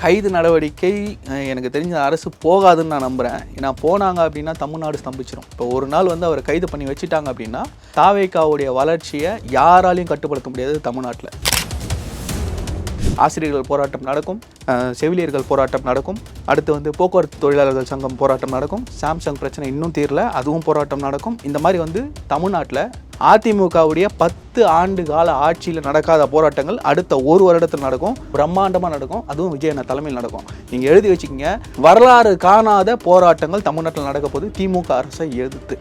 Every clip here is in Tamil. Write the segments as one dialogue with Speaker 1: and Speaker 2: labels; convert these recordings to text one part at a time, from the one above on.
Speaker 1: கைது நடவடிக்கை எனக்கு தெரிஞ்ச அரசு போகாதுன்னு நான் நம்புகிறேன் ஏன்னா போனாங்க அப்படின்னா தமிழ்நாடு ஸ்தம்பிச்சிடும் இப்போ ஒரு நாள் வந்து அவரை கைது பண்ணி வச்சுட்டாங்க அப்படின்னா தாவேக்காவுடைய வளர்ச்சியை யாராலையும் கட்டுப்படுத்த முடியாது தமிழ்நாட்டில். ஆசிரியர்கள் போராட்டம் நடக்கும் செவிலியர்கள் போராட்டம் நடக்கும். அடுத்து வந்து போக்குவரத்து தொழிலாளர்கள் சங்கம் போராட்டம் நடக்கும். சாம்சங் பிரச்சனை இன்னும் தீரல அதுவும் போராட்டம் நடக்கும். இந்த மாதிரி வந்து தமிழ்நாட்டில் அதிமுகவுடைய பத்து ஆண்டு கால ஆட்சியில் நடக்காத போராட்டங்கள் அடுத்த ஒரு வருடத்தில் நடக்கும். பிரம்மாண்டமாக நடக்கும். அதுவும் விஜய் அண்ணா தலைமையில் நடக்கும். நீங்கள் எழுதி வச்சுக்கோங்க. வரலாறு காணாத போராட்டங்கள் தமிழ்நாட்டில் நடக்க போது திமுக அரசை எதிர்த்து.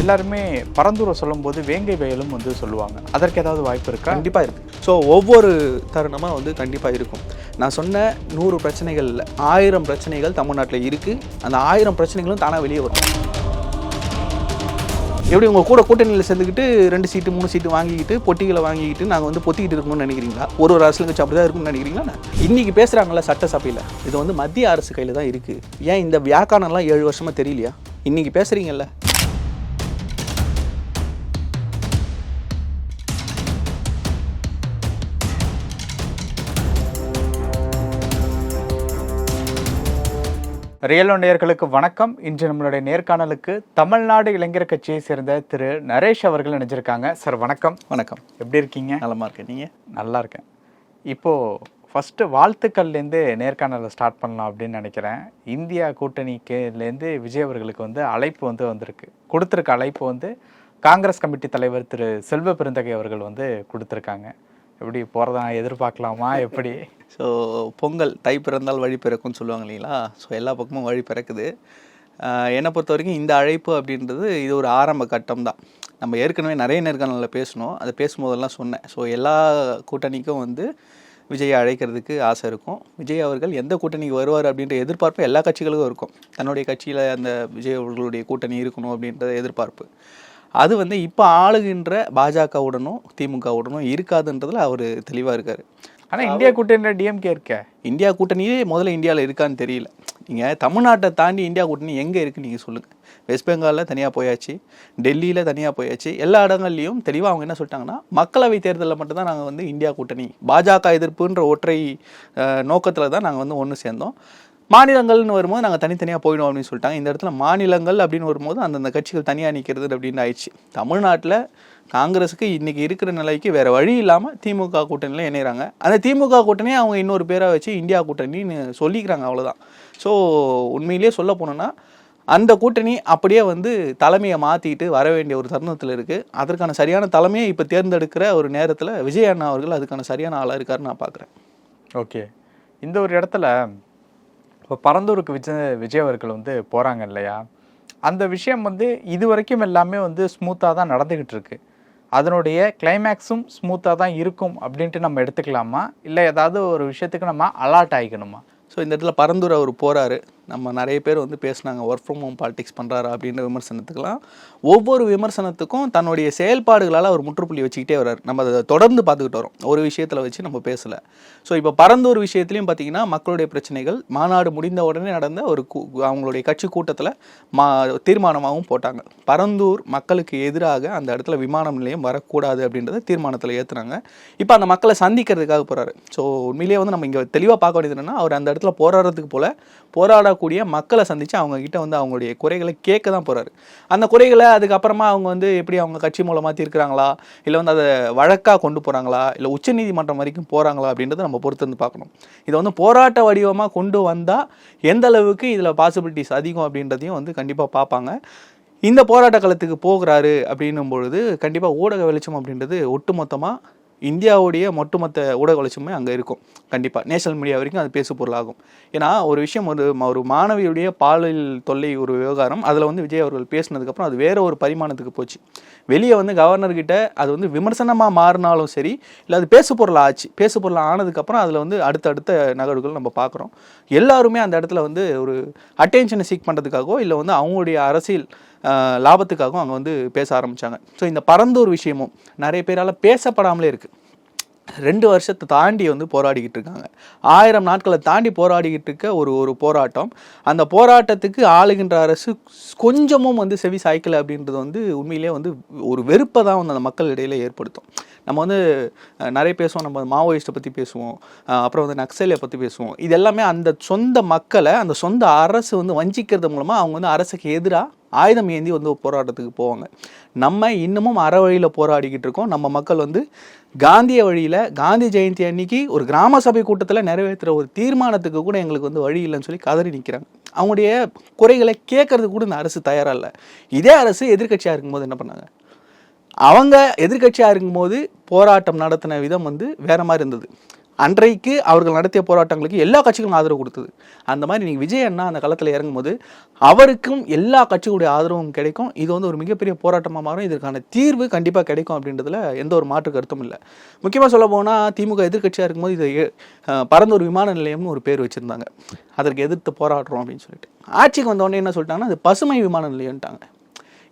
Speaker 2: எல்லாருமே பரந்தூரை சொல்லும்போது வேங்கை வயலும் வந்து சொல்லுவாங்க. அதற்கு ஏதாவது வாய்ப்பு இருக்கா?
Speaker 1: கண்டிப்பாக இருக்குது ஸோ ஒவ்வொரு தருணமாக வந்து கண்டிப்பாக இருக்கும். நான் சொன்ன நூறு பிரச்சனைகள் ஆயிரம் பிரச்சனைகள் தமிழ்நாட்டில் இருக்குது அந்த ஆயிரம் பிரச்சனைகளும் தானாக வெளியே வரும். எப்படி உங்கள் கூட கூட்டணியில் சேர்ந்துக்கிட்டு ரெண்டு சீட்டு மூணு சீட்டு வாங்கிக்கிட்டு பொட்டிகளை வாங்கிக்கிட்டு நாங்கள் வந்து பொத்திக்கிட்டு இருக்கணும்னு நினைக்கிறீங்களா? ஒரு ஒரு அரசியல் கட்சி அப்படி தான் இருக்கும்னு நினைக்கிறீங்களா? இன்றைக்கி பேசுகிறாங்களா சட்டசபையில் இது வந்து மத்திய அரசு கையில் தான் இருக்குது ஏன் இந்த வியாக்கானம்லாம் ஏழு வருஷமாக தெரியலையா? இன்றைக்கி பேசுகிறீங்கல்ல
Speaker 2: ரியல் நேயர்களுக்கு வணக்கம். இன்று நம்மளுடைய நேர்காணலுக்கு தமிழ்நாடு இளைஞர் கட்சியை சேர்ந்த திரு நரேஷ் அவர்கள் நினைச்சிருக்காங்க சார் வணக்கம்.
Speaker 1: வணக்கம்.
Speaker 2: எப்படி இருக்கீங்க?
Speaker 1: நலமாக இருக்கேன். நீங்கள்
Speaker 2: நல்லா இருக்கேன். இப்போ ஃபஸ்ட்டு வாழ்த்துக்கள்லேருந்து நேர்காணலை ஸ்டார்ட் பண்ணலாம் அப்படின்னு நினைக்கிறேன். இந்தியா கூட்டணிக்குலேருந்து விஜய் அவர்களுக்கு வந்து அழைப்பு வந்து வந்திருக்கு. கொடுத்துருக்க அழைப்பு வந்து காங்கிரஸ் கமிட்டி தலைவர் திரு செல்வ பெருந்தகை அவர்கள் வந்து கொடுத்துருக்காங்க. எப்படி போகிறதா எதிர்பார்க்கலாமா எப்படி?
Speaker 1: ஸோ பொங்கல் தை பிறந்தால் வழி பிறக்கும்னு சொல்லுவாங்க இல்லைங்களா? ஸோ எல்லா பக்கமும் வழி பிறக்குது. என்னை பொறுத்த வரைக்கும் இந்த அழைப்பு அப்படின்றது இது ஒரு ஆரம்ப கட்டம் தான். நம்ம ஏற்கனவே நிறைய நேர்காணலில் பேசணும் அதை பேசும்போதெல்லாம் சொன்னேன். ஸோ எல்லா கூட்டணிக்கும் வந்து விஜயை அழைக்கிறதுக்கு ஆசை இருக்கும். விஜய் அவர்கள் எந்த கூட்டணிக்கு வருவார் அப்படின்ற எதிர்பார்ப்பு எல்லா கட்சிகளுக்கும் இருக்கும். தன்னுடைய கட்சியில் அந்த விஜய் அவர்களுடைய கூட்டணி இருக்கணும் அப்படின்ற எதிர்பார்ப்பு. அது வந்து இப்போ ஆளுகின்ற பாஜகவுடனும் திமுகவுடனும் இருக்காதுன்றதுல அவர் தெளிவாக இருக்கார்.
Speaker 2: ஆனால் இந்தியா கூட்டணியில் டிஎம்கே இருக்க?
Speaker 1: இந்தியா கூட்டணியே முதல்ல இந்தியாவில் இருக்கான்னு தெரியல. நீங்கள் தமிழ்நாட்டை தாண்டி இந்தியா கூட்டணி எங்கே இருக்குன்னு நீங்கள் சொல்லுங்கள் வெஸ்ட் பெங்காலில் தனியாக போயாச்சு டெல்லியில் தனியாக போயாச்சு எல்லா இடங்கள்லையும் தெளிவாக அவங்க என்ன சொல்லிட்டாங்கன்னா மக்களவை தேர்தலில் மட்டும்தான் நாங்கள் வந்து இந்தியா கூட்டணி பாஜக எதிர்ப்புன்ற ஒற்றை நோக்கத்தில் தான் நாங்கள் வந்து ஒன்று சேர்ந்தோம். மாநிலங்கள்னு வரும்போது நாங்கள் தனித்தனியாக போயிடும் அப்படின்னு சொல்லிட்டாங்க. இந்த இடத்துல மாநிலங்கள் அப்படின்னு வரும்போது அந்தந்த கட்சிகள் தனியாக நிற்கிறது அப்படின்னு ஆயிடுச்சு. தமிழ்நாட்டில் காங்கிரஸுக்கு இன்றைக்கி இருக்கிற நிலைக்கு வேறு வழி இல்லாமல் திமுக கூட்டணியில் இணைகிறாங்க அந்த திமுக கூட்டணியை அவங்க இன்னொரு பேராக வச்சு இந்தியா கூட்டணின்னு சொல்லிக்கிறாங்க அவ்வளோதான் ஸோ உண்மையிலேயே சொல்ல போனோன்னா அந்த கூட்டணி அப்படியே வந்து தலைமையை மாற்றிட்டு வர வேண்டிய ஒரு தருணத்தில் இருக்குது அதற்கான சரியான தலைமையை இப்போ தேர்ந்தெடுக்கிற ஒரு நேரத்தில் விஜய் அண்ணா அவர்கள் அதுக்கான சரியான ஆளாக இருக்காருன்னு நான் பார்க்குறேன்
Speaker 2: ஓகே இந்த ஒரு இடத்துல இப்போ பரந்தூருக்கு விஜய் விஜய் அவர்கள் வந்து போகிறாங்க இல்லையா? அந்த விஷயம் வந்து இது வரைக்கும் எல்லாமே வந்து ஸ்மூத்தாக தான் நடந்துக்கிட்டு இருக்கு. அதனுடைய கிளைமேக்ஸும் ஸ்மூத்தாக தான் இருக்கும் அப்படின்ட்டு நம்ம எடுத்துக்கலாமா? இல்லை ஏதாவது ஒரு விஷயத்துக்கு நம்ம அலர்ட் ஆகிக்கணுமா?
Speaker 1: ஸோ இந்த இடத்துல பரந்தூர் அவர் போகிறாரு நம்ம நிறைய பேர் வந்து பேசுனாங்க ஒர்க் ஃப்ரம் ஹோம் பாலிடிக்ஸ் பண்ணுறாரு அப்படின்ற விமர்சனத்துக்கெல்லாம். ஒவ்வொரு விமர்சனத்துக்கும் தன்னுடைய செயல்பாடுகளால் அவர் முற்றுப்புள்ளி வச்சுக்கிட்டே வர்றார். நம்ம அதை தொடர்ந்து பார்த்துக்கிட்டு வரோம். ஒரு விஷயத்தில் வச்சு நம்ம பேசலை. ஸோ இப்போ பரந்தூர் விஷயத்துலையும் பார்த்திங்கன்னா மக்களுடைய பிரச்சனைகள் மாநாடு முடிந்த உடனே நடந்த ஒரு கூ- அவங்களுடைய கட்சி கூட்டத்தில் மா தீர்மானமாகவும் போட்டாங்க. பரந்தூர் மக்களுக்கு எதிராக அந்த இடத்துல விமான நிலையம் வரக்கூடாது அப்படின்றத தீர்மானத்தில் ஏற்றுனாங்க இப்போ அந்த மக்களை சந்திக்கிறதுக்காக போகிறாரு ஸோ உண்மையிலேயே வந்து நம்ம இங்கே தெளிவாக பார்க்க வேண்டியது என்னென்னா அவர் அந்த இடத்துல போராடுறதுக்கு போல் போராட போராடக்கூடிய மக்களை சந்தித்து அவங்கக்கிட்ட வந்து அவங்களுடைய குறைகளை கேட்க தான் போகிறாரு அந்த குறைகளை அதுக்கப்புறமா அவங்க வந்து எப்படி அவங்க கட்சி மூலமாக தீர்க்குறாங்களா? இல்லை வந்து அதை வழக்காக கொண்டு போகிறாங்களா இல்லை உச்சநீதிமன்றம் வரைக்கும் போகிறாங்களா அப்படின்றத நம்ம பொறுத்து வந்து பார்க்கணும். இதை வந்து போராட்ட வடிவமாக கொண்டு வந்தால் எந்த அளவுக்கு இதில் பாசிபிலிட்டிஸ் அதிகம் அப்படின்றதையும் வந்து கண்டிப்பாக பார்ப்பாங்க. இந்த போராட்ட களத்துக்கு போகிறாரு அப்படின்னும் பொழுது கண்டிப்பாக ஊடக வெளிச்சம் அப்படின்றது ஒட்டுமொத்தமாக இந்தியாவுடைய ஒட்டுமொத்த ஊடக வளர்ச்சியுமே அங்கே இருக்கும். கண்டிப்பாக நேஷனல் மீடியா வரைக்கும் அது பேசு பொருளாகும். ஏன்னா ஒரு விஷயம் ஒரு ஒரு மாணவியுடைய பாலியல் தொல்லை ஒரு விவகாரம் அதில் வந்து விஜய் அவர்கள் பேசினதுக்கப்புறம் அது வேற ஒரு பரிமாணத்துக்கு போச்சு. வெளியே வந்து கவர்னர்கிட்ட அது வந்து விமர்சனமாக மாறினாலும் சரி இல்லை அது பேசு பொருள் ஆச்சு. பேசு பொருள் ஆனதுக்கப்புறம் அதில் வந்து அடுத்தடுத்த நகர்வுகள் நம்ம பார்க்குறோம். எல்லாருமே அந்த இடத்துல வந்து ஒரு அட்டென்ஷனை சீக் பண்ணுறதுக்காகவோ இல்லை வந்து அவங்களுடைய அரசியல் லாபத்துக்காகவும் அங்கே வந்து பேச ஆரம்பித்தாங்க ஸோ இந்த பரந்தூர் விஷயமும் நிறைய பேரால் பேசப்படாமலே இருக்குது ரெண்டு வருஷத்தை தாண்டி வந்து போராடிக்கிட்டு இருக்காங்க. ஆயிரம் நாட்களை தாண்டி போராடிக்கிட்டு இருக்க ஒரு ஒரு போராட்டம். அந்த போராட்டத்துக்கு ஆளுகின்ற அரசு கொஞ்சமும் வந்து செவி சாய்க்கலை அப்படின்றது வந்து உண்மையிலேயே வந்து ஒரு வெறுப்பை தான் வந்து அந்த மக்கள் இடையில ஏற்படுத்தும். நம்ம வந்து நிறைய பேசுவோம். நம்ம மாவோயிஸ்ட்டை பற்றி பேசுவோம். அப்புறம் வந்து நக்சலை பற்றி பேசுவோம். இது எல்லாமே அந்த சொந்த மக்களை அந்த சொந்த அரசு வந்து வஞ்சிக்கிறது மூலமாக அவங்க வந்து அரசுக்கு எதிராக ஆயுதம் ஏந்தி வந்து போராட்டத்துக்கு போவாங்க. நம்ம இன்னமும் அற வழியில் போராடிக்கிட்டு இருக்கோம். நம்ம மக்கள் வந்து காந்திய வழியில் காந்தி ஜெயந்தி அன்னைக்கு ஒரு கிராம சபை கூட்டத்தில் நிறைவேற்றுற ஒரு தீர்மானத்துக்கு கூட எங்களுக்கு வந்து வழி இல்லைன்னு சொல்லி கதறி நிற்கிறாங்க அவங்களுடைய குறைகளை கேட்கறதுக்கு கூட இந்த அரசு தயாராக இல்லை. இதே அரசு எதிர்க்கட்சியாக இருக்கும்போது என்ன பண்ணாங்க? அவங்க எதிர்க்கட்சியாக இருக்கும்போது போராட்டம் நடத்தின விதம் வந்து வேற மாதிரி இருந்தது. அன்றைக்கு அவர்கள் நடத்திய போராட்டங்களுக்கு எல்லா கட்சிகளும் ஆதரவு கொடுத்தது. அந்த மாதிரி நீங்கள் விஜய் அண்ணா அந்த களத்தில் இறங்கும்போது அவருக்கும் எல்லா கட்சிகளுடைய ஆதரவும் கிடைக்கும். இது வந்து ஒரு மிகப்பெரிய போராட்டமாக மாறும். இதற்கான தீர்வு கண்டிப்பாக கிடைக்கும் அப்படின்றதுல எந்த ஒரு மாற்று கருத்தும் இல்லை. முக்கியமாக சொல்ல போனால் திமுக எதிர்க்கட்சியாக இருக்கும்போது இது பறந்த ஒரு விமான நிலையம்னு ஒரு பேர் வச்சுருந்தாங்க. அதற்கு எதிர்த்து போராடுறோம் அப்படின்னு சொல்லிட்டு. ஆட்சிக்கு வந்தோடனே என்ன சொல்லிட்டாங்கன்னா அது பசுமை விமான நிலையம்ட்டாங்க.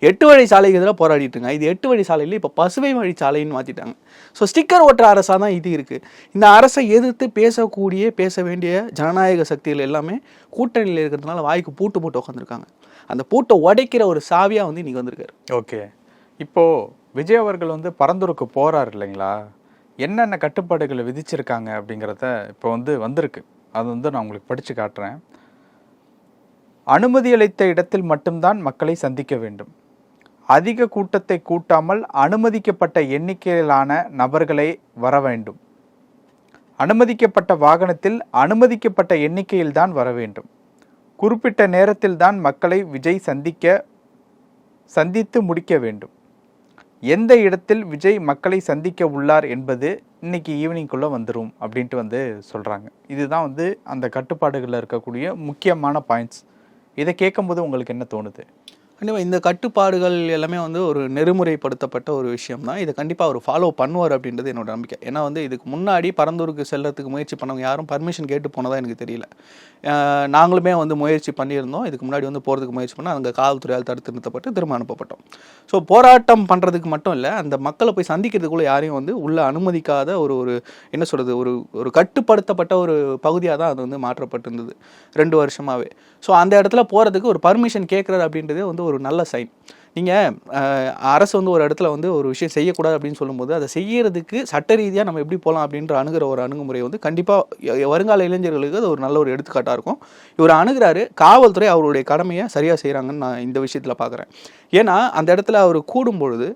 Speaker 1: எட்டு வழி சாலைக்கு எதிராக போராடிட்டுருங்க இது எட்டு வழி சாலையில் இப்போ பசுவை வழி சாலைன்னு மாற்றிட்டாங்க ஸோ ஸ்டிக்கர் ஓட்டுற அரசாக தான் இது இருக்குது இந்த அரசை எதிர்த்து பேசக்கூடிய பேச வேண்டிய ஜனநாயக சக்திகள் எல்லாமே கூட்டணியில் இருக்கிறதுனால வாய்க்கு பூட்டு போட்டு உட்காந்துருக்காங்க அந்த பூட்டை உடைக்கிற ஒரு சாவியாக வந்து இன்றைக்கி வந்திருக்காரு.
Speaker 2: ஓகே. இப்போது விஜய் அவர்கள் வந்து பரந்தூருக்கு போகிறார் இல்லைங்களா? என்னென்ன கட்டுப்பாடுகளை விதிச்சிருக்காங்க அப்படிங்கிறத இப்போ வந்து வந்திருக்கு. அது வந்து நான் உங்களுக்கு படித்து காட்டுறேன். அனுமதி அளித்த இடத்தில் மட்டும்தான் மக்களை சந்திக்க வேண்டும். அதிக கூட்டத்தை கூட்டாமல் அனுமதிக்கப்பட்ட எண்ணிக்கையிலான நபர்களை வர வேண்டும். அனுமதிக்கப்பட்ட வாகனத்தில் அனுமதிக்கப்பட்ட எண்ணிக்கையில்தான் வர வேண்டும். குறிப்பிட்ட நேரத்தில்தான் மக்களை விஜய் சந்திக்க சந்தித்து முடிக்க வேண்டும். எந்த இடத்தில் விஜய் மக்களை சந்திக்க உள்ளார் என்பது இன்னைக்கு ஈவினிங்குள்ளே வந்துடும் அப்படின்ட்டு வந்து சொல்கிறாங்க இதுதான் வந்து அந்த கட்டுப்பாடுகளில் இருக்கக்கூடிய முக்கியமான பாயிண்ட்ஸ் இதை கேட்கும்போது உங்களுக்கு என்ன தோணுது?
Speaker 1: கண்டிப்பாக இந்த கட்டுப்பாடுகள் எல்லாமே வந்து ஒரு நெறிமுறைப்படுத்தப்பட்ட ஒரு விஷயம் தான் இதை கண்டிப்பாக அவர் ஃபாலோ பண்ணுவார் அப்படின்றது என்னோட நம்பிக்கை. ஏன்னா வந்து இதுக்கு முன்னாடி பரந்தூருக்கு செல்றதுக்கு முயற்சி பண்ணவங்க யாரும் பர்மிஷன் கேட்டு போனதாக எனக்கு தெரியல. நாங்களுமே வந்து முயற்சி பண்ணியிருந்தோம். இதுக்கு முன்னாடி வந்து போகிறதுக்கு முயற்சி பண்ணால் அங்கே காவல்துறையால் தடுத்து நிறுத்தப்பட்டு திரும்ப அனுப்பப்பட்டோம். ஸோ போராட்டம் பண்ணுறதுக்கு மட்டும் இல்லை அந்த மக்களை போய் சந்திக்கிறதுக்குள்ளே யாரையும் வந்து உள்ளே அனுமதிக்காத ஒரு ஒரு என்ன சொல்கிறது ஒரு ஒரு கட்டுப்படுத்தப்பட்ட ஒரு பகுதியாக தான் அது வந்து மாற்றப்பட்டிருந்தது. ரெண்டு வருஷமாகவே ஸோ அந்த இடத்துல போகிறதுக்கு ஒரு பர்மிஷன் கேட்குறாரு அப்படின்றதே வந்து ஒரு நல்ல சைன் நீங்கள் அரசு வந்து ஒரு இடத்துல வந்து ஒரு விஷயம் செய்யக்கூடாது அப்படின்னு சொல்லும்போது அதை செய்யறதுக்கு சட்ட ரீதியாக நம்ம எப்படி போகலாம் அப்படின்ற அணுகிற ஒரு அணுகுமுறை வந்து கண்டிப்பாக வருங்கால இளைஞர்களுக்கு அது ஒரு நல்ல ஒரு எடுத்துக்காட்டாக இருக்கும். இவர் அணுகிறாரு காவல்துறை அவருடைய கடமையை சரியாக செய்கிறாங்கன்னு நான் இந்த விஷயத்தில் பார்க்குறேன் ஏன்னா அந்த இடத்துல அவர் கூடும் பொழுது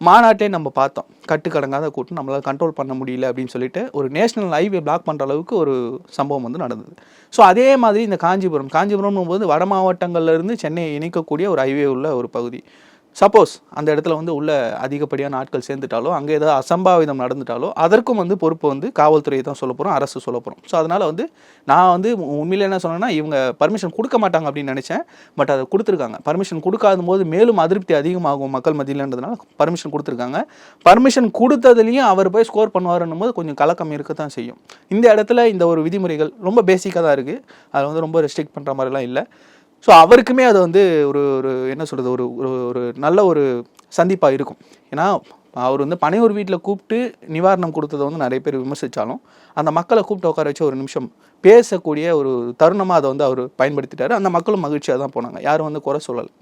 Speaker 1: மாநாட்டே நம்ம பார்த்தோம். கட்டுக்கடங்காத கூட்டம். நம்மளால் கண்ட்ரோல் பண்ண முடியல அப்படின்னு சொல்லிட்டு ஒரு நேஷனல் ஹைவே பிளாக் பண்ணுற அளவுக்கு ஒரு சம்பவம் வந்து நடந்தது. ஸோ அதே மாதிரி இந்த காஞ்சிபுரம். காஞ்சிபுரம் போது வட மாவட்டங்கள்லேருந்து சென்னையை இணைக்கக்கூடிய ஒரு ஹைவே உள்ள ஒரு பகுதி. சப்போஸ் அந்த இடத்துல வந்து உள்ள அதிகப்படியான ஆட்கள் சேர்ந்துட்டாலோ அங்கே ஏதாவது அசம்பாவிதம் நடந்துட்டாலோ அதற்கும் வந்து பொறுப்பு வந்து காவல்துறையை தான் சொல்ல போகிறோம் அரசு சொல்ல போகிறோம் ஸோ அதனால் வந்து நான் வந்து உண்மையில் என்ன சொன்னேன்னா இவங்க பர்மிஷன் கொடுக்க மாட்டாங்க அப்படின்னு நினச்சேன். பட் அதை கொடுத்துருக்காங்க. பர்மிஷன் கொடுக்காத போது மேலும் அதிருப்தி அதிகமாகும் மக்கள் மத்தியிலன்றதுனால பர்மிஷன் கொடுத்துருக்காங்க. பர்மிஷன் கொடுத்ததுலேயும் அவர் போய் ஸ்கோர் பண்ணுவாருன்னும் போது கொஞ்சம் கலக்கம் இருக்க தான் செய்யும். இந்த இடத்துல இந்த ஒரு விதிமுறைகள் ரொம்ப பேசிக்காக தான் இருக்குது அதில் வந்து ரொம்ப ரெஸ்ட்ரிக்ட் பண்ணுற மாதிரிலாம் இல்லை. ஸோ அவருக்குமே அது வந்து ஒரு ஒரு என்ன சொல்கிறது ஒரு ஒரு ஒரு நல்ல ஒரு சந்திப்பாக இருக்கும். ஏன்னா அவர் வந்து பனையூர் வீட்டில் கூப்பிட்டு நிவாரணம் கொடுத்ததை வந்து நிறைய பேர் விமர்சித்தாலும் அந்த மக்களை கூப்பிட்டு உட்கார வச்சு ஒரு நிமிஷம் பேசக்கூடிய ஒரு தருணமாக அதை வந்து அவர் பயன்படுத்திட்டார். அந்த மக்களும் மகிழ்ச்சியாக தான் போனாங்க. யாரும் வந்து குறை சொல்லலை.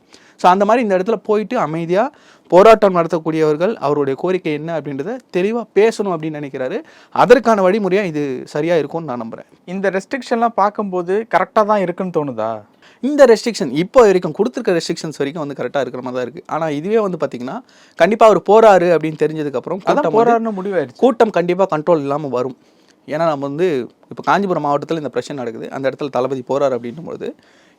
Speaker 1: ஸோ அந்த மாதிரி இந்த இடத்துல போயிட்டு அமைதியாக போராட்டம் நடத்தக்கூடியவர்கள் அவருடைய கோரிக்கை என்ன அப்படின்றத தெளிவாக பேசணும் அப்படின்னு நினைக்கிறாரு. அதற்கான வழிமுறையாக இது சரியாக இருக்கும்னு நான் நம்புகிறேன்
Speaker 2: இந்த ரெஸ்ட்ரிக்ஷன்லாம் பார்க்கும்போது கரெக்டாக தான் இருக்குன்னு தோணுதா?
Speaker 1: இந்த ரெஸ்ட்ரிக்ஷன் இப்போ வரைக்கும் கொடுத்துருக்க ரெஸ்ட்ரிக்ஷன்ஸ் வரைக்கும் வந்து கரெக்டாக இருக்கிற மாதிரி தான் இருக்குது ஆனால் இதுவே வந்து பார்த்தீங்கன்னா கண்டிப்பாக அவர் போறாரு அப்படின்னு தெரிஞ்சதுக்கப்புறம் கூட்டம்
Speaker 2: போராடுன்னு முடிவாயிருச்சு.
Speaker 1: கூட்டம் கண்டிப்பாக கண்ட்ரோல் இல்லாமல் வரும். ஏன்னா நம்ம வந்து இப்போ காஞ்சிபுரம் மாவட்டத்தில் இந்த பிரச்சனை நடக்குது. அந்த இடத்துல தளபதி போறாரு அப்படின்னும் பொழுது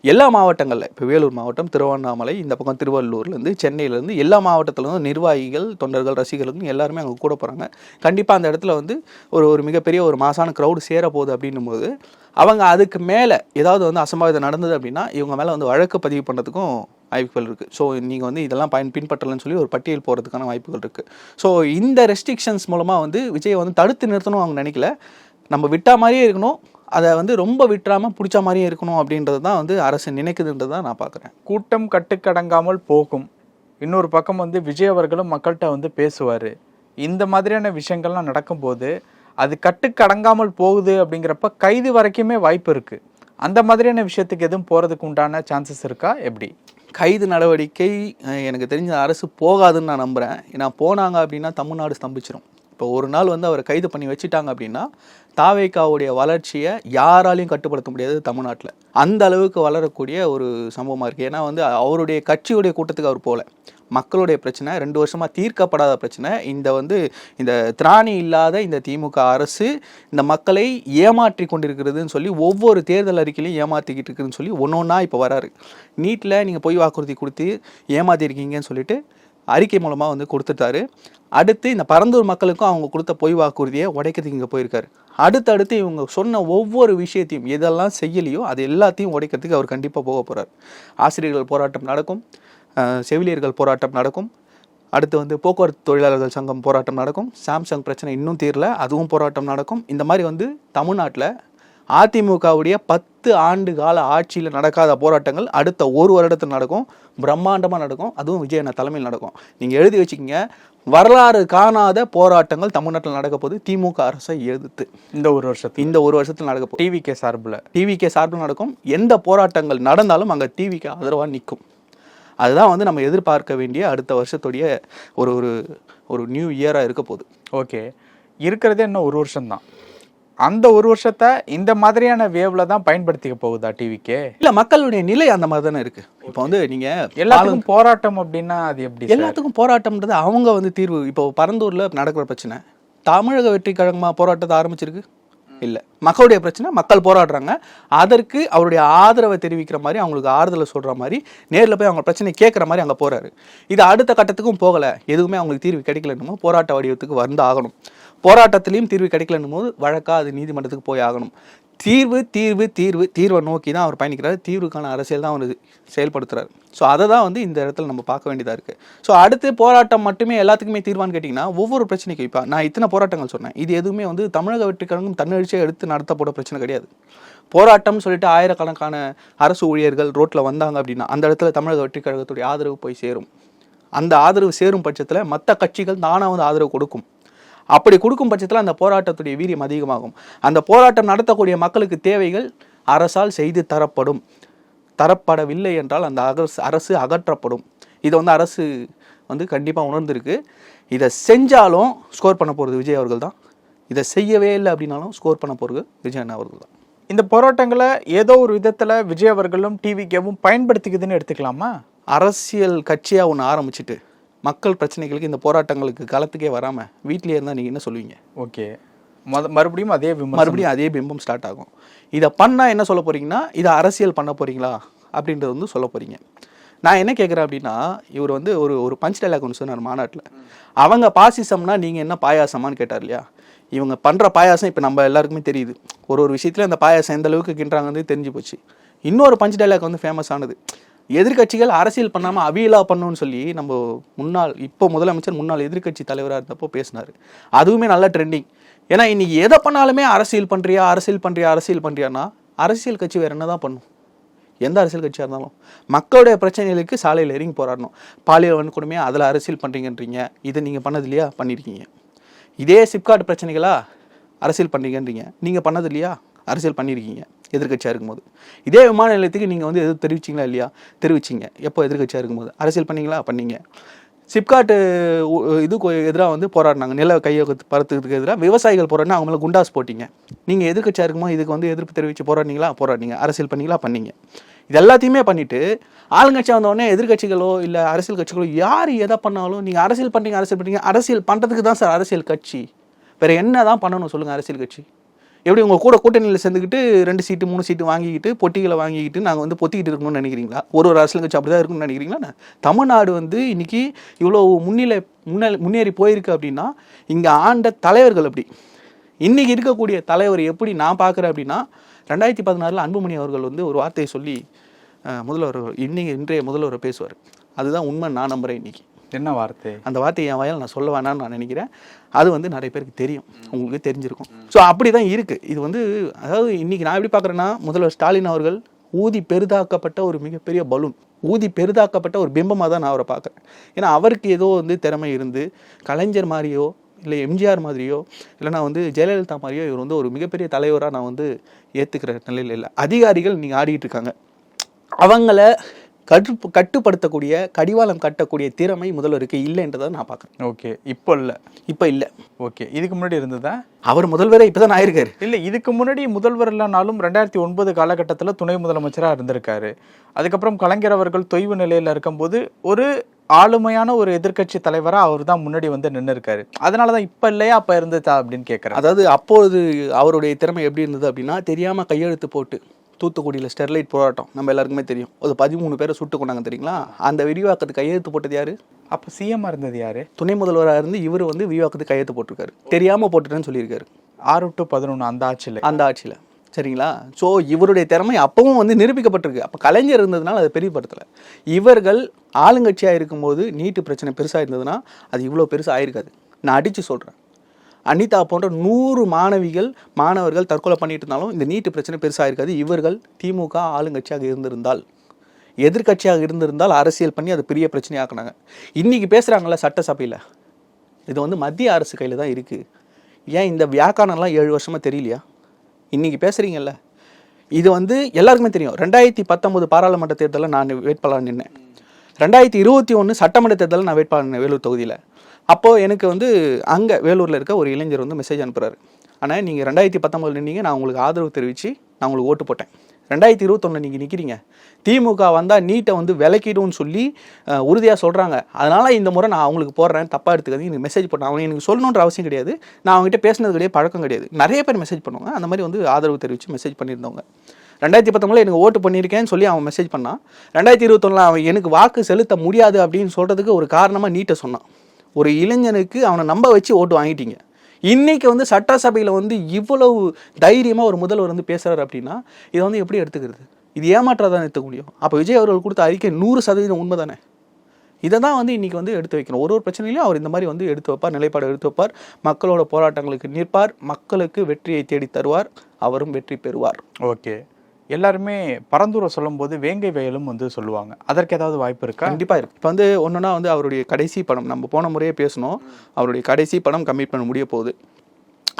Speaker 1: எல்லா மாவட்டங்களில் இப்போ வேலூர் மாவட்டம் திருவண்ணாமலை இந்த பக்கம் திருவள்ளூர்லேருந்து சென்னையிலேருந்து எல்லா மாவட்டத்திலேருந்து நிர்வாகிகள் தொண்டர்கள் ரசிகர்களும் எல்லாருமே அங்கே கூட போகிறாங்க கண்டிப்பாக அந்த இடத்துல வந்து ஒரு ஒரு மிகப்பெரிய ஒரு மாசான க்ரௌடு சேரப்போகுது அப்படின்னும் போது அவங்க அதுக்கு மேலே ஏதாவது வந்து அசம்பாவிதம் நடந்தது அப்படின்னா இவங்க மேலே வந்து வழக்கு பதிவு பண்ணுறதுக்கும் வாய்ப்புகள் இருக்குது ஸோ நீங்கள் வந்து இதெல்லாம் பயன் பின்பற்றலன்னு சொல்லி ஒரு பட்டியல் போகிறதுக்கான வாய்ப்புகள் இருக்குது ஸோ இந்த ரெஸ்ட்ரிக்ஷன்ஸ் மூலமாக வந்து விஜயை வந்து தடுத்து நிறுத்தணும் அவங்க நினைக்கல. நம்ம விட்டா மாதிரியே இருக்கணும். அதை வந்து ரொம்ப விட்டுறாம பிடிச்ச மாதிரியே இருக்கணும் அப்படின்றது தான் வந்து அரசு நினைக்குதுன்றது தான் நான் பார்க்குறேன்.
Speaker 2: கூட்டம் கட்டுக்கடங்காமல் போகும். இன்னொரு பக்கம் வந்து விஜய் அவர்களும் மக்கள்கிட்ட வந்து பேசுவார். இந்த மாதிரியான விஷயங்கள்லாம் நடக்கும்போது அது கட்டுக்கு அடங்காமல் போகுது அப்படிங்கிறப்ப கைது வரைக்குமே வாய்ப்பு இருக்கு. அந்த மாதிரியான விஷயத்துக்கு எதுவும் போறதுக்கு உண்டான சான்சஸ் இருக்கா? எப்படி?
Speaker 1: கைது நடவடிக்கை எனக்கு தெரிஞ்ச அரசு போகாதுன்னு நான் நம்புகிறேன் ஏன்னா போனாங்க அப்படின்னா தமிழ்நாடு ஸ்தம்பிச்சிரும். இப்போ ஒரு நாள் வந்து அவரை கைது பண்ணி வச்சுட்டாங்க அப்படின்னா தாவேக்காவுடைய வளர்ச்சியை யாராலையும் கட்டுப்படுத்த முடியாது தமிழ்நாட்டில். அந்த அளவுக்கு வளரக்கூடிய ஒரு சம்பவமாக இருக்குது ஏன்னா வந்து அவருடைய கட்சியுடைய கூட்டத்துக்கு அவர் போகல. மக்களுடைய பிரச்சனை ரெண்டு வருஷமாக தீர்க்கப்படாத பிரச்சனை இந்த வந்து இந்த திராணி இல்லாத இந்த திமுக அரசு இந்த மக்களை ஏமாற்றி கொண்டிருக்கிறதுன்னு சொல்லி ஒவ்வொரு தேர்தல் அறிக்கையிலையும் ஏமாற்றிக்கிட்டு இருக்குதுன்னு சொல்லி ஒன்று ஒன்றா இப்போ வராரு. நீட்டில் நீங்கள் பொய் வாக்குறுதி கொடுத்து ஏமாற்றிருக்கீங்கன்னு சொல்லிட்டு அறிக்கை மூலமாக வந்து கொடுத்துட்டாரு. அடுத்து இந்த பரந்தூர் மக்களுக்கும் அவங்க கொடுத்த பொய் வாக்குறுதியை உடைக்கிறதுக்கு இங்கே போயிருக்காரு. அடுத்தடுத்து இவங்க சொன்ன ஒவ்வொரு விஷயத்தையும் எதெல்லாம் செய்யலையோ அது எல்லாத்தையும் உடைக்கிறதுக்கு அவர் கண்டிப்பாக போக போகிறார் ஆசிரியர்கள் போராட்டம் நடக்கும். செவிலியர்கள் போராட்டம் நடக்கும். அடுத்து வந்து போக்குவரத்து தொழிலாளர்கள் சங்கம் போராட்டம் நடக்கும். சாம்சங் பிரச்சனை இன்னும் தீரல அதுவும் போராட்டம் நடக்கும். இந்த மாதிரி வந்து தமிழ்நாட்டில் அதிமுகவுடைய பத்து ஆண்டு கால ஆட்சியில் நடக்காத போராட்டங்கள் அடுத்த ஒரு வருடத்தில் நடக்கும் பிரம்மாண்டமாக நடக்கும். அதுவும் விஜயண்ணா தலைமையில் நடக்கும். நீங்கள் எழுதி வச்சுக்கிங்க. வரலாறு காணாத போராட்டங்கள் தமிழ்நாட்டில் நடக்க போகுது. திமுக அரசை எதிர்த்து.
Speaker 2: இந்த ஒரு வருஷத்துக்கு
Speaker 1: இந்த ஒரு வருஷத்தில் நடக்க போகுது.
Speaker 2: டிவிகே சார்பில்.
Speaker 1: டிவிகே சார்பில் நடக்கும். எந்த போராட்டங்கள் நடந்தாலும் அங்கே டிவிக்கு ஆதரவாக நிற்கும். அதுதான் வந்து நம்ம எதிர்பார்க்க வேண்டிய அடுத்த வருஷத்துடைய ஒரு ஒரு ஒரு நியூ இயராக இருக்க போகுது.
Speaker 2: ஓகே இருக்கிறதே இன்னும் ஒரு வருஷம்தான். அந்த ஒரு வருஷத்தை இந்த மாதிரியான வேவ்ல தான் பயன்படுத்திக்க போகுதா டிவிக்கே
Speaker 1: இல்லை மக்களுடைய நிலை அந்த மாதிரி தானே இருக்குது இப்போ வந்து நீங்கள்
Speaker 2: எல்லாத்துக்கும் போராட்டம் அப்படின்னா அது எப்படி?
Speaker 1: எல்லாத்துக்கும் போராட்டம்ன்றது அவங்க வந்து தீர்வு. இப்போ பரந்தூரில் நடக்கிற பிரச்சனை. தமிழக வெற்றி கழகமா போராட்டத்தை ஆரம்பிச்சிருக்கு? இல்லை. மக்களுடைய பிரச்சனை மக்கள் போராடுறாங்க. அதற்கு அவருடைய ஆதரவை தெரிவிக்கிற மாதிரி அவங்களுக்கு ஆறுதலை சொல்கிற மாதிரி நேரில் போய் அவங்க பிரச்சனை கேட்குற மாதிரி அங்கே போகிறாரு இது அடுத்த கட்டத்துக்கும் போகலை. எதுவுமே அவங்களுக்கு தீர்வு கிடைக்கலன்னுமோ போராட்ட வடிவத்துக்கு வந்து ஆகணும். போராட்டத்திலையும் தீர்வு கிடைக்கலன்னும் போது வழக்காக அது நீதிமன்றத்துக்கு போய் ஆகணும். தீர்வு தீர்வு தீர்வு தீர்வை நோக்கி தான் அவர் பயணிக்கிறார். தீர்வுக்கான அரசியல் தான் அவர் செயல்படுத்துறாரு. ஸோ அதை தான் வந்து இந்த இடத்துல நம்ம பார்க்க வேண்டியதாக இருக்குது ஸோ அடுத்து போராட்டம் மட்டுமே எல்லாத்துக்குமே தீர்வான்னு கேட்டிங்கன்னா ஒவ்வொரு பிரச்சனைக்கும் இப்போ நான் இத்தனை போராட்டங்கள் சொன்னேன். இது எதுவுமே வந்து தமிழக வெற்றிக்கழகம் தன்னெழுச்சியாக எடுத்து நடத்தப்பட பிரச்சனை கிடையாது. போராட்டம்னு சொல்லிட்டு ஆயிரக்கணக்கான அரசு ஊழியர்கள் ரோட்டில் வந்தாங்க அப்படின்னா அந்த இடத்துல தமிழக வெற்றிக்கழகத்துடைய ஆதரவு போய் சேரும். அந்த ஆதரவு சேரும் பட்சத்தில் மற்ற கட்சிகள் தானாக வந்து ஆதரவு கொடுக்கும். அப்படி கொடுக்கும் பட்சத்தில் அந்த போராட்டத்துடைய வீரியம் அதிகமாகும். அந்த போராட்டம் நடத்தக்கூடிய மக்களுக்கு தேவைகள் அரசால் செய்து தரப்படும். தரப்படவில்லை என்றால் அந்த அரசு அரசு அகற்றப்படும். இதை வந்து அரசு வந்து கண்டிப்பாக உணர்ந்திருக்கு. இதை செஞ்சாலும் ஸ்கோர் பண்ண போகிறது விஜய் அவர்கள் தான். இதை செய்யவே இல்லை அப்படின்னாலும் ஸ்கோர் பண்ண போகிறது விஜய் அண்ணா அவர்கள் தான்.
Speaker 2: இந்த போராட்டங்களை ஏதோ ஒரு விதத்துல விஜய் அவர்களும் டிவிகேவும் பயன்படுத்திக்குதுன்னு எடுத்துக்கலாமா?
Speaker 1: அரசியல் கட்சியாக ஒன்று ஆரம்பிச்சிட்டு மக்கள் பிரச்சனைகளுக்கு இந்த போராட்டங்களுக்கு களத்துக்கே வராமல் வீட்டிலேயே இருந்தால் நீங்கள் என்ன சொல்லுவீங்க?
Speaker 2: ஓகே. மறுபடியும் அதே விமர்சனம்.
Speaker 1: மறுபடியும் அதே பிம்பம் ஸ்டார்ட் ஆகும். இதை பண்ணால் என்ன சொல்ல போறீங்கன்னா இதை அரசியல் பண்ண போறீங்களா? அப்படின்றது வந்து சொல்ல போறீங்க. நான் என்ன கேட்குறேன் அப்படின்னா இவர் வந்து ஒரு ஒரு பஞ்ச் டைலாக் ஒன்று சொன்னார் மாநாட்டில். அவங்க பாசிசம்னா நீங்கள் என்ன பாயாசமான்னு கேட்டார் இல்லையா? இவங்க பண்ணுற பாயாசம் இப்போ நம்ம எல்லாருக்குமே தெரியுது. ஒரு ஒரு விஷயத்தில் அந்த பாயாசம் எந்த அளவுக்கு கிண்டுறாங்கன்னு தெரிஞ்சு போச்சு. இன்னொரு பஞ்ச் டைலாக் வந்து ஃபேமஸ் ஆனது. எதிர்க்கட்சிகள் அரசியல் பண்ணாமல் அவியலா பண்ணணும்னு சொல்லி நம்ம முன்னாள் இப்போ முதலமைச்சர் முன்னாள் எதிர்க்கட்சி தலைவராக இருந்தப்போ பேசினார். அதுவுமே நல்ல ட்ரெண்டிங் ஏன்னா இன்றைக்கி எதை பண்ணாலுமே அரசியல் பண்ணுறியா அரசியல் பண்ணுறியா அரசியல் பண்ணுறியான்னா அரசியல் கட்சி வேறு என்ன தான் பண்ணும்? எந்த அரசியல் கட்சியாக இருந்தாலும். மக்களுடைய பிரச்சனைகளுக்கு சாலையில் இறங்கி போராடணும். பாலியல் வன்கொடுமையை அதில் அரசியல் பண்ணுறீங்கன்றீங்க இதை நீங்கள் பண்ணது இல்லையா? பண்ணியிருக்கீங்க இதே சிப்காட் பிரச்சனைகளா அரசியல் பண்ணுறீங்கன்றீங்க நீங்கள் பண்ணது இல்லையா? அரசியல் பண்ணியிருக்கீங்க எதிர்க்கட்சியாக இருக்கும்போது. இதே விமான நிலையத்துக்கு நீங்கள் வந்து எதுவும் தெரிவிச்சிங்களா இல்லையா? தெரிவிச்சிங்க. எப்போ எதிர்க்கட்சியாக இருக்கும்போது? அரசியல் பண்ணீங்களா? பண்ணீங்க. சிப்காட்டு இதுக்கு எதிராக வந்து போராடினாங்க. நில கையை பறத்துக்கிறதுக்கு எதிராக விவசாயிகள் போராடினா அவங்கள குண்டாஸ் போட்டிங்க. நீங்கள் எதிர்க்கட்சியாக இருக்குமோ இதுக்கு வந்து எதிர்ப்பு தெரிவித்து போராடினீங்களா? போராடினீங்க. அரசியல் பண்ணிங்களா? பண்ணீங்க. இது எல்லாத்தையுமே பண்ணிட்டு ஆளுங்கட்சியாக வந்தவொடனே எதிர்க்கட்சிகளோ இல்லை அரசியல் கட்சிகளோ யார் எதை பண்ணாலும் நீங்கள் அரசியல் பண்ணுறீங்க அரசியல் பண்ணுறீங்க அரசியல் பண்ணுறதுக்கு தான் சார் அரசியல் கட்சி. வேறு என்ன தான் பண்ணணும் சொல்லுங்கள் அரசியல் கட்சி. எப்படி உங்கள் கூட கூட்டணியில் சேர்ந்துக்கிட்டு ரெண்டு சீட்டு மூணு சீட்டு வாங்கிக்கிட்டு பொட்டிகளை வாங்கிக்கிட்டு நாங்கள் வந்து பொத்திக்கிட்டு இருக்கணும்னு நினைக்கிறீங்களா? ஒரு ஒரு அரசியல் கட்சி அப்படி தான் இருக்கணும்னு நினைக்கிறீங்களா? தமிழ்நாடு வந்து இன்றைக்கி இவ்வளோ முன்னிலை முன்னே முன்னேறி போயிருக்கு அப்படின்னா இங்கே ஆண்ட தலைவர்கள் அப்படி இன்றைக்கி இருக்கக்கூடிய தலைவர் எப்படி நான் பார்க்குறேன் அப்படின்னா ரெண்டாயிரத்தி பதினாறில் அன்புமணி அவர்கள் வந்து ஒரு வார்த்தையை சொல்லி முதல்வர் இன்னைக்கு இன்றைய முதல்வர் பேசுவார். அதுதான் உண்மை நான் நம்புகிறேன் இன்றைக்கி
Speaker 2: என்ன வார்த்தை?
Speaker 1: அந்த வார்த்தையை என் வாயால் நான் சொல்ல வேணாம்னு நான் நினைக்கிறேன். அது வந்து நிறைய பேருக்கு தெரியும். உங்களுக்கு தெரிஞ்சிருக்கும். ஸோ அப்படி தான் இருக்குது இது வந்து அதாவது இன்னைக்கு நான் எப்படி பார்க்குறேன்னா முதல்வர் ஸ்டாலின் அவர்கள் ஊதி பெரிதாக்கப்பட்ட ஒரு மிகப்பெரிய பலூன். ஊதி பெரிதாக்கப்பட்ட ஒரு பிம்பமாக தான் நான் அவரை பார்க்குறேன். ஏன்னா அவருக்கு ஏதோ வந்து திறமை இருந்து கலைஞர் மாதிரியோ இல்லை எம்ஜிஆர் மாதிரியோ இல்லைனா வந்து ஜெயலலிதா மாதிரியோ இவர் வந்து ஒரு மிகப்பெரிய தலைவராக நான் வந்து ஏற்றுக்கிற நிலையில் இல்லை. அதிகாரிகள் நீங்கள் ஆடிட்டு இருக்காங்க. அவங்கள கட்டு கட்டுப்படுத்தக்கூடிய கடிவாளம் கட்டக்கூடிய திறமை முதல்வருக்கு இல்லைன்றதை நான் பார்க்குறேன்.
Speaker 2: ஓகே. இப்போ இல்லை?
Speaker 1: இப்போ இல்லை.
Speaker 2: ஓகே. இதுக்கு முன்னாடி இருந்ததா?
Speaker 1: அவர் முதல்வரே இப்போ தான் ஆயிருக்காரு.
Speaker 2: இல்லை இதுக்கு முன்னாடி முதல்வர் இல்லைனாலும் ரெண்டாயிரத்தி ஒன்பது காலகட்டத்தில் துணை முதலமைச்சராக இருந்திருக்காரு. அதுக்கப்புறம் கலைஞர் அவர்கள் தொய்வு நிலையில் இருக்கும்போது ஒரு ஆளுமையான ஒரு எதிர்க்கட்சி தலைவராக அவர் தான் முன்னாடி வந்து நின்று இருக்காரு அதனால தான் இப்போ இல்லையா அப்போ இருந்ததா அப்படின்னு கேட்குறேன்
Speaker 1: அதாவது அப்பொழுது அவருடைய திறமை எப்படி இருந்தது அப்படின்னா தெரியாமல் கையெழுத்து போட்டு தூத்துக்குடியில் ஸ்டெர்லைட் போராட்டம் நம்ம எல்லாருக்குமே தெரியும். ஒரு பதிமூணு பேரை சுட்டு கொண்டாங்க தெரியுங்களா? அந்த விரிவாக்கத்துக்கு கையெழுத்து போட்டது யாரு?
Speaker 2: அப்போ சிஎம்மாக இருந்தது யாரு?
Speaker 1: துணை முதல்வராக இருந்து இவர் வந்து விரிவாக்கத்துக்கு கையெழுத்து போட்டிருக்காரு. தெரியாமல் போட்டுட்டேன்னு சொல்லியிருக்காரு.
Speaker 2: ஆறு டு பதினொன்று அந்த ஆட்சியில்.
Speaker 1: அந்த ஆட்சியில். சரிங்களா? ஸோ இவருடைய திறமை அப்பவும் வந்து நிரூபிக்கப்பட்டிருக்கு. அப்போ கலைஞர் இருந்ததுனால அதை பெரியப்படுத்தலை இவர்கள் ஆளுங்கட்சியாக இருக்கும்போது நீட்டு பிரச்சனை பெருசாக இருந்ததுன்னா அது இவ்வளோ பெருசாக ஆயிருக்காது. நான் அடித்து சொல்கிறேன் அனிதா போன்ற நூறு மாணவிகள் மாணவர்கள் தற்கொலை பண்ணிட்டு இருந்தாலும் இந்த நீட்டு பிரச்சனை பெருசாக இருக்காது. இவர்கள் திமுக ஆளுங்கட்சியாக இருந்திருந்தால் எதிர்க்கட்சியாக இருந்திருந்தால் அரசியல் பண்ணி அது பெரிய பிரச்சனையாக்குனாங்க இன்றைக்கி பேசுகிறாங்கல்ல சட்டசபையில். இது வந்து மத்திய அரசு கையில் தான் இருக்குது ஏன் இந்த வியாக்கானம்லாம் ஏழு வருஷமாக தெரியலையா? இன்றைக்கி பேசுகிறீங்கல்ல இது வந்து எல்லாருக்குமே தெரியும். ரெண்டாயிரத்தி பத்தொம்போது பாராளுமன்ற தேர்தலில் நான் வேட்பாளர் நின்னேன். ரெண்டாயிரத்தி இருபத்தி ஒன்று சட்டமன்ற தேர்தலில் நான் வேட்பாளர் வேலூர் தொகுதியில். அப்போது எனக்கு வந்து அங்கே வேலூரில் இருக்க ஒரு இளைஞர் வந்து மெசேஜ் அனுப்புகிறாரு ஆனால் நீங்கள் ரெண்டாயிரத்தி பத்தொம்பதில் நின்றீங்க நான் உங்களுக்கு ஆதரவு தெரிவித்து நான் உங்களுக்கு ஓட்டு போட்டேன். ரெண்டாயிரத்தி இருபத்தொன்னு நீங்கள் நிற்கிறீங்க திமுக வந்தால் நீட்டை வந்து விலக்கிடும்னு சொல்லி உறுதியாக சொல்கிறாங்க அதனால் இந்த முறை நான் அவங்களுக்கு போடுறேன் தப்பாக எடுத்துக்காதீங்க எனக்கு மெசேஜ் பண்ண அவங்க எனக்கு சொல்லணுன்ற அவசியம் கிடையாது. நான் அவங்ககிட்ட பேசினது கிடையாது பழக்கம் கிடையாது. நிறைய பேர் மெசேஜ் பண்ணுவாங்க. அந்த மாதிரி வந்து ஆதரவு தெரிவித்து மெசேஜ் பண்ணியிருந்தவங்க. ரெண்டாயிரத்தி பத்தொம்பதில் எனக்கு ஓட்டு பண்ணியிருக்கேன்னு சொல்லி அவன் மெசேஜ் பண்ணான். ரெண்டாயிரத்தி இருபத்தொன்னில் அவன் எனக்கு வாக்கு செலுத்த முடியாது அப்படின்னு சொல்கிறதுக்கு ஒரு காரணமாக நீட்டை சொன்னான். ஒரு இளைஞனுக்கு அவனை நம்ப வச்சு ஓட்டு வாங்கிட்டீங்க. இன்றைக்கி வந்து சட்டசபையில் வந்து இவ்வளவு தைரியமாக ஒரு முதல்வர் வந்து பேசுகிறாரு அப்படின்னா இதை வந்து எப்படி எடுத்துக்கிறது? இது ஏமாற்றாதான் எடுத்துக்க முடியும் அப்போ விஜய் அவர்கள் கொடுத்த அறிக்கை நூறு சதவீதம் உண்மை தானே இதை தான் வந்து இன்றைக்கி வந்து எடுத்து வைக்கணும். ஒரு ஒரு பிரச்சனையிலையும் அவர் இந்த மாதிரி வந்து எடுத்து வைப்பார் நிலைப்பாடு எடுத்து வைப்பார். மக்களோட போராட்டங்களுக்கு நிற்பார். மக்களுக்கு வெற்றியை தேடி தருவார். அவரும் வெற்றி பெறுவார்.
Speaker 2: ஓகே. எல்லாருமே பரந்தூரை சொல்லும்போது வேங்கை வயலும் வந்து சொல்லுவாங்க. அதற்கு ஏதாவது வாய்ப்பு இருக்கா?
Speaker 1: கண்டிப்பாக இருக்கு. இப்போ வந்து ஒன்றுனா வந்து அவருடைய கடைசி படம். நம்ம போன முறையே பேசணும் அவருடைய கடைசி படம் கம்மிட் பண்ண முடிய போகுது.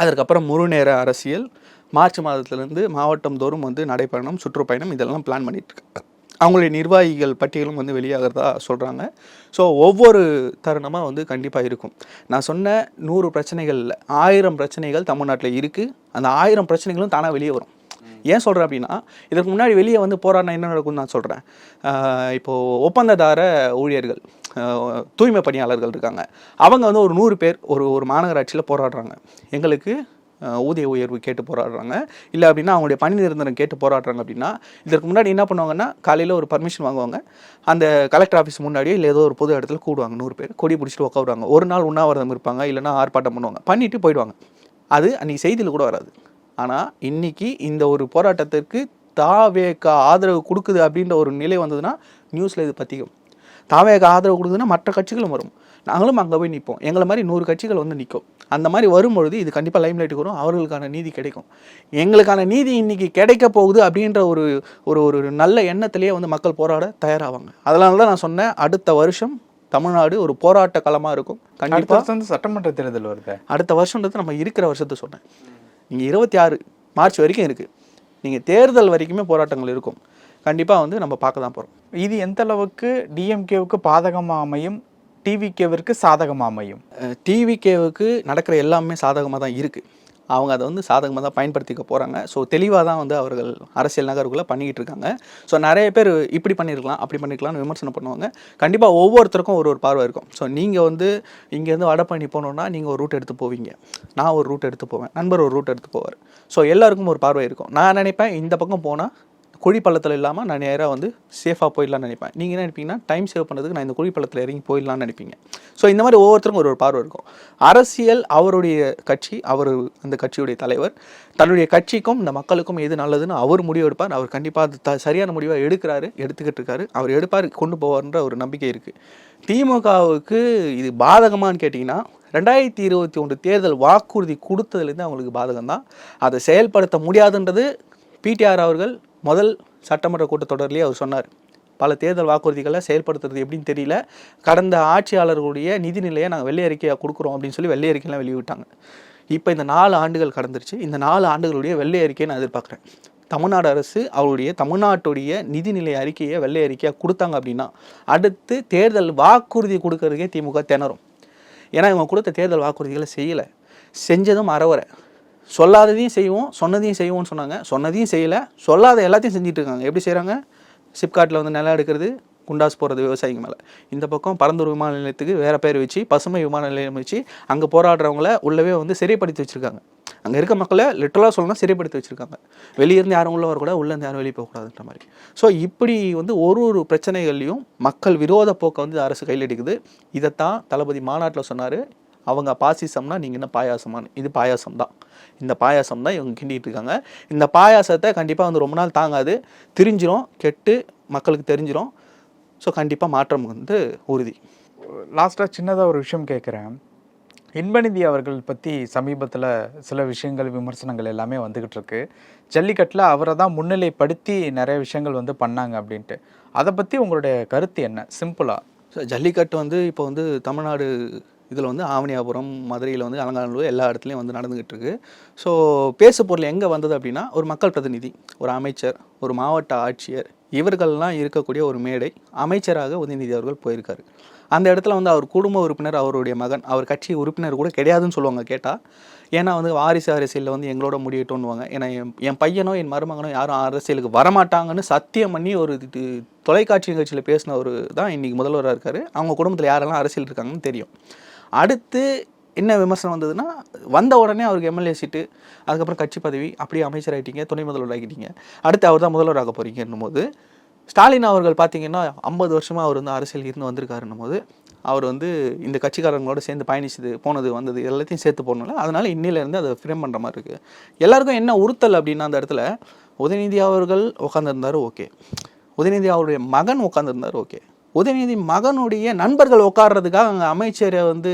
Speaker 1: அதற்கப்புறம் முழுநேர அரசியல் மார்ச் மாதத்துலேருந்து மாவட்டம் தோறும் வந்து நடைப்பயணம் சுற்றுப்பயணம் இதெல்லாம் பிளான் பண்ணிட்டுருக்கு அவங்களுடைய நிர்வாகிகள் பட்டியலும் வந்து வெளியாகிறதா சொல்கிறாங்க ஸோ ஒவ்வொரு தருணமாக வந்து கண்டிப்பாக இருக்கும். நான் சொன்ன நூறு பிரச்சனைகளில் ஆயிரம் பிரச்சனைகள் தமிழ்நாட்டில் இருக்குது அந்த ஆயிரம் பிரச்சனைகளும் தானாக வெளியே வரும். ஏன் சொல்கிறேன் அப்படின்னா இதற்கு முன்னாடி வெளியே வந்து போராடினா என்ன நடக்கும்னு நான் சொல்கிறேன் இப்போது ஒப்பந்ததார ஊழியர்கள் தூய்மை பணியாளர்கள் இருக்காங்க. அவங்க வந்து ஒரு நூறு பேர் ஒரு ஒரு மாநகராட்சியில் போராடுறாங்க. எங்களுக்கு ஊதிய உயர்வு கேட்டு போராடுறாங்க. இல்லை அப்படின்னா அவங்களுடைய பணி நிரந்தரம் கேட்டு போராடுறாங்க அப்படின்னா இதற்கு முன்னாடி என்ன பண்ணுவாங்கன்னா காலையில் ஒரு பர்மிஷன் வாங்குவாங்க. அந்த கலெக்டர் ஆஃபீஸ் முன்னாடியோ இல்லை ஏதோ ஒரு பொது இடத்துல கூடுவாங்க நூறு பேர். கொடி பிடிச்சிட்டு உட்காருவாங்க. ஒரு நாள் உண்ணாவிரதம் இருப்பாங்க இல்லைன்னா ஆர்ப்பாட்டம் பண்ணுவாங்க. பண்ணிட்டு போயிடுவாங்க. அது அன்றைக்கி செய்தியில் கூட வராது. ஆனால் இன்னைக்கு இந்த ஒரு போராட்டத்திற்கு தாவேக ஆதரவு கொடுக்குது அப்படின்ற ஒரு நிலை வந்ததுன்னா நியூஸில் இது பற்றிக்கும் தாவேக ஆதரவு கொடுக்குதுன்னா மற்ற கட்சிகளும் வரும். நாங்களும் அங்கே போய் நிற்போம் எங்களை மாதிரி நூறு கட்சிகள் வந்து நிற்கும் அந்த மாதிரி வரும்பொழுது இது கண்டிப்பாக லைம்லைட்டுக்கு வரும். அவர்களுக்கான நீதி கிடைக்கும். எங்களுக்கான நீதி இன்னைக்கு கிடைக்க போகுது அப்படின்ற ஒரு ஒரு ஒரு நல்ல எண்ணத்திலேயே வந்து மக்கள் போராட தயாராவாங்க. அதனால தான் நான் சொன்னேன் அடுத்த வருஷம் தமிழ்நாடு ஒரு போராட்ட களமாக இருக்கும். கண்டிப்பாக
Speaker 2: சட்டமன்ற தேர்தல் வருது.
Speaker 1: அடுத்த வருஷன்றது நம்ம இருக்கிற வருஷத்தை சொன்னேன். நீங்கள் இருபத்தி ஆறு மார்ச் வரைக்கும் இருக்குது நீங்கள் தேர்தல் வரைக்குமே போராட்டங்கள் இருக்கும். கண்டிப்பாக வந்து நம்ம பார்க்க தான் போகிறோம்
Speaker 2: இது எந்த அளவுக்கு டிஎம்கேவுக்கு பாதகமாக அமையும் டிவிகேவிற்கு சாதகமாக அமையும்
Speaker 1: டிவிகேவுக்கு நடக்கிற எல்லாமே சாதகமாக தான் இருக்குது அவங்க அதை வந்து சாதகமாக தான் பயன்படுத்திக்க போகிறாங்க ஸோ தெளிவாக தான் வந்து அவர்கள் அரசியல் நகருக்குள்ளே பண்ணிக்கிட்டு இருக்காங்க. ஸோ நிறைய பேர் இப்படி பண்ணியிருக்கலாம் அப்படி பண்ணிருக்கலாம்னு விமர்சனம் பண்ணுவாங்க. கண்டிப்பாக ஒவ்வொருத்தருக்கும் ஒரு ஒரு பார்வை இருக்கும். ஸோ நீங்கள் வந்து இங்கேருந்து வடபழனி போகணுன்னா நீங்கள் ஒரு ரூட் எடுத்து போவீங்க. நான் ஒரு ரூட் எடுத்து போவேன். நண்பர் ஒரு ரூட் எடுத்து போவார். ஸோ எல்லாருக்கும் ஒரு பார்வை இருக்கும். நான் நினைப்பேன் இந்த பக்கம் போனால் குழி பள்ளத்தில் இல்லாமல் நான் நேராக வந்து சேஃபாக போயிடலாம்னு நினைப்பேன். நீங்கள் என்ன நினைப்பீங்கன்னா டைம் சேவ் பண்ணுறதுக்கு நான் இந்த குழி பள்ளத்தில் இறங்கி போயிடலாம்னு நினைப்பீங்க. ஸோ இந்த மாதிரி ஒவ்வொருத்தருக்கும் ஒரு ஒரு பார்வை இருக்கும். அரசியல் அவருடைய கட்சி அவர் அந்த கட்சியுடைய தலைவர் தன்னுடைய கட்சிக்கும் இந்த மக்களுக்கும் எது நல்லதுன்னு அவர் முடிவு எடுப்பார். அவர் கண்டிப்பாக அது த சரியான முடிவாக எடுக்கிறாரு எடுத்துக்கிட்டு இருக்காரு. அவர் எடுப்பார் கொண்டு போவார்ன்ற ஒரு நம்பிக்கை இருக்குது திமுகவுக்கு இது பாதகமான்னு கேட்டிங்கன்னா ரெண்டாயிரத்தி இருபத்தி ஒன்று தேர்தல் வாக்குறுதி கொடுத்ததுலேருந்து அவங்களுக்கு பாதகம் தான் அதை செயல்படுத்த முடியாதுன்றது பிடிஆர் அவர்கள் முதல் சட்டமன்ற கூட்டத்தொடர்லேயே அவர் சொன்னார். பல தேர்தல் வாக்குறுதிகளை செயல்படுத்துறது எப்படின்னு தெரியல. கடந்த ஆட்சியாளர்களுடைய நிதிநிலையை நாங்கள் வெள்ளை அறிக்கையாக கொடுக்குறோம் அப்படின்னு சொல்லி வெள்ளை அறிக்கையெல்லாம் வெளியிட்டாங்க. இப்போ இந்த நாலு ஆண்டுகள் கடந்துருச்சு. இந்த நாலு ஆண்டுகளுடைய வெள்ளை அறிக்கையை நான் எதிர்பார்க்குறேன். தமிழ்நாடு அரசு அவருடைய தமிழ்நாட்டுடைய நிதிநிலை அறிக்கையை வெள்ளை அறிக்கையாக கொடுத்தாங்க அப்படின்னா அடுத்து தேர்தல் வாக்குறுதி கொடுக்கறதுக்கே திமுக திணறும். ஏன்னா இவங்க கொடுத்த தேர்தல் வாக்குறுதிகளை செய்யலை. செஞ்சதும் அறவரை சொல்லாததையும் செய்வோம் சொன்னதையும் செய்வோம்னு சொன்னாங்க. சொன்னதையும் செய்யலை. சொல்லாத எல்லாத்தையும் செஞ்சுட்டு இருக்காங்க. எப்படி செய்கிறாங்க சிப்காட்டில் வந்து நிலம் எடுக்கிறது குண்டாஸ் போகிறது விவசாயிங்க மேலே. இந்த பக்கம் பரந்தூர் விமான நிலையத்துக்கு வேறு பேர் வச்சு பசுமை விமான நிலையம் வச்சு அங்கே போராடுறவங்கள உள்ளவே வந்து சிறைப்படுத்தி வச்சுருக்காங்க. அங்கே இருக்க மக்களை லிட்டரலாக சொல்லணும்னா சிறைப்படுத்தி வச்சுருக்காங்க. வெளியிருந்து யாரும் உள்ளவர் வரக்கூடாது உள்ளேருந்து யாரும் வெளியே போகக்கூடாதுன்ற மாதிரி. ஸோ இப்படி வந்து ஒரு ஒரு பிரச்சனைகள்லையும் மக்கள் விரோத போக்கை வந்து அரசு கையில் எடுக்குது. இதைத்தான் தளபதி மாநாட்டில் சொன்னார். அவங்க பாசிசம்னா நீங்கள் என்ன பாயாசமானு இது பாயாசம் தான் இந்த பாயாசம் தான் இவங்க கிண்டிட்டு இருக்காங்க. இந்த பாயாசத்தை கண்டிப்பாக வந்து ரொம்ப நாள் தாங்காது. திரிஞ்சிரும் கெட்டு மக்களுக்கு தெரிஞ்சிரும். ஸோ கண்டிப்பாக மாற்றம் வந்து உறுதி.
Speaker 2: லாஸ்ட்டாக சின்னதாக ஒரு விஷயம் கேட்குறேன் இன்பநிதி அவர்கள் பற்றி சமீபத்தில் சில விஷயங்கள் விமர்சனங்கள் எல்லாமே வந்துக்கிட்டு இருக்கு. ஜல்லிக்கட்டில் அவரை தான் முன்னிலைப்படுத்தி நிறைய விஷயங்கள் வந்து பண்ணாங்க அப்படின்ட்டு. அதை பற்றி உங்களுடைய கருத்து என்ன? சிம்பிளாக
Speaker 1: ஸோ ஜல்லிக்கட்டு வந்து இப்போ வந்து தமிழ்நாடு இதில் வந்து ஆவணியாபுரம் மதுரையில் வந்து அலங்காநல்லூர் எல்லா இடத்துலையும் வந்து நடந்துக்கிட்டு இருக்கு ஸோ பேசு பொருள் எங்கே வந்தது அப்படின்னா ஒரு மக்கள் பிரதிநிதி ஒரு அமைச்சர் ஒரு மாவட்ட ஆட்சியர் இவர்கள்லாம் இருக்கக்கூடிய ஒரு மேடை அமைச்சராக உதயநிதி அவர்கள் போயிருக்காரு. அந்த இடத்துல வந்து அவர் குடும்ப உறுப்பினர் அவருடைய மகன் அவர் கட்சி உறுப்பினர் கூட கிடையாதுன்னு சொல்லுவாங்க கேட்டால் ஏன்னா வந்து வாரிசு அரசியலில் வந்து எங்களோட முடியட்டோன்னுவாங்க ஏன்னா என் என் பையனோ என் மருமகனோ யாரும் அரசியலுக்கு வரமாட்டாங்கன்னு சத்தியம் பண்ணி ஒரு இது தொலைக்காட்சி நிகழ்ச்சியில் பேசினவர் தான் இன்றைக்கி முதல்வராக இருக்கார். அவங்க குடும்பத்தில் யாரெல்லாம் அரசியல் இருக்காங்கன்னு தெரியும். அடுத்து என்ன விமர்சனம் வந்ததுன்னா வந்த உடனே அவருக்கு எம்எல்ஏ சீட்டு அதுக்கப்புறம் கட்சி பதவி அப்படியே அமைச்சர் ஆகிட்டீங்க துணை முதல்வர் ஆகிட்டீங்க. அடுத்து அவர் தான் முதல்வர் ஆக போகிறீங்கன்னும் போது ஸ்டாலின் அவர்கள் பார்த்தீங்கன்னா ஐம்பது வருஷமாக அவர் வந்து அரசியல் இருந்து வந்திருக்காருன்னும் போது அவர் வந்து இந்த கட்சிக்காரங்களோட சேர்ந்து பயணிச்சது போனது வந்தது எல்லாத்தையும் சேர்த்து போகணும்ல அதனால் இன்னிலேருந்து அதை ஃப்ரேம் பண்ணுற மாதிரி இருக்குது எல்லாருக்கும் என்ன உறுத்தல் அப்படின்னா அந்த இடத்துல உதயநிதி அவர்கள் உட்காந்துருந்தாரு ஓகே. உதயநிதி அவருடைய மகன் உட்காந்துருந்தாரு ஓகே. உதயநிதி மகனுடைய நண்பர்கள் உட்கார்றதுக்காக அங்கே அமைச்சரை வந்து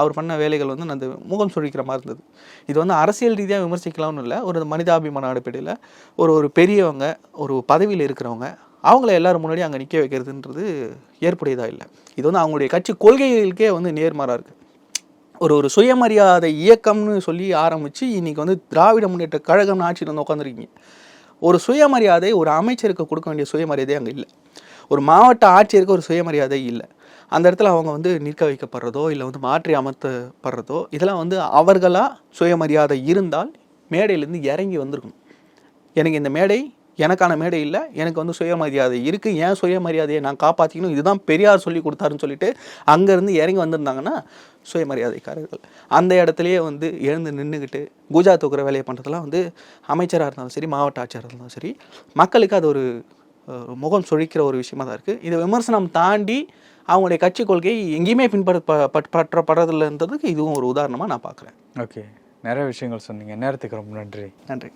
Speaker 1: அவர் பண்ண வேலைகள் வந்து அந்த முகம் சுழிக்கிற மாதிரி இருந்தது. இது வந்து அரசியல் ரீதியாக விமர்சிக்கலாம்னு இல்லை ஒரு மனிதாபிமான அடிப்படையில் ஒரு ஒரு பெரியவங்க ஒரு பதவியில் இருக்கிறவங்க அவங்கள எல்லாரும் முன்னாடி அங்கே நிற்க வைக்கிறதுன்றது ஏற்புடையதாக இல்லை. இது வந்து அவங்களுடைய கட்சி கொள்கைகளுக்கே வந்து நேர்மாறாக இருக்குது ஒரு ஒரு சுயமரியாதை இயக்கம்னு சொல்லி ஆரம்பித்து இன்றைக்கி வந்து திராவிட முன்னேற்ற கழகம்னு ஆட்சியில் வந்து உட்காந்துருக்கீங்க ஒரு சுயமரியாதை ஒரு அமைச்சருக்கு கொடுக்க வேண்டிய சுயமரியாதை அங்கே இல்லை. ஒரு மாவட்ட ஆட்சியருக்கு ஒரு சுயமரியாதை இல்லை. அந்த இடத்துல அவங்க வந்து நிற்க வைக்கப்படுறதோ இல்லை வந்து மாற்றி அமர்த்தப்படுறதோ இதெல்லாம் வந்து அவர்களாக சுயமரியாதை இருந்தால் மேடையிலேருந்து இறங்கி வந்திருக்கணும். எனக்கு இந்த மேடை எனக்கான மேடை இல்லை எனக்கு வந்து சுயமரியாதை இருக்குது ஏன் சுயமரியாதையை நான் காப்பாற்றிக்கணும் இதுதான் பெரியார் சொல்லி கொடுத்தாருன்னு சொல்லிட்டு அங்கேருந்து இறங்கி வந்திருந்தாங்கன்னா சுயமரியாதைக்காரர்கள். அந்த இடத்துலையே வந்து எழுந்து நின்றுக்கிட்டு பூஜா தூக்குற வேலையை பண்ணுறதுலாம் வந்து அமைச்சராக இருந்தாலும் சரி மாவட்ட ஆட்சியராக இருந்தாலும் சரி மக்களுக்கு அது ஒரு முகம் சுழிக்கிற ஒரு விஷயமா தான் இருக்குது இது விமர்சனம் தாண்டி அவங்களுடைய கட்சி கொள்கை எங்கேயுமே பின்பற்றப்படுறதுலன்றதுக்கு இதுவும் ஒரு உதாரணமாக நான் பார்க்குறேன்.
Speaker 2: ஓகே. நிறைய விஷயங்கள் சொன்னீங்க. நேரத்துக்கு ரொம்ப நன்றி.
Speaker 1: நன்றி.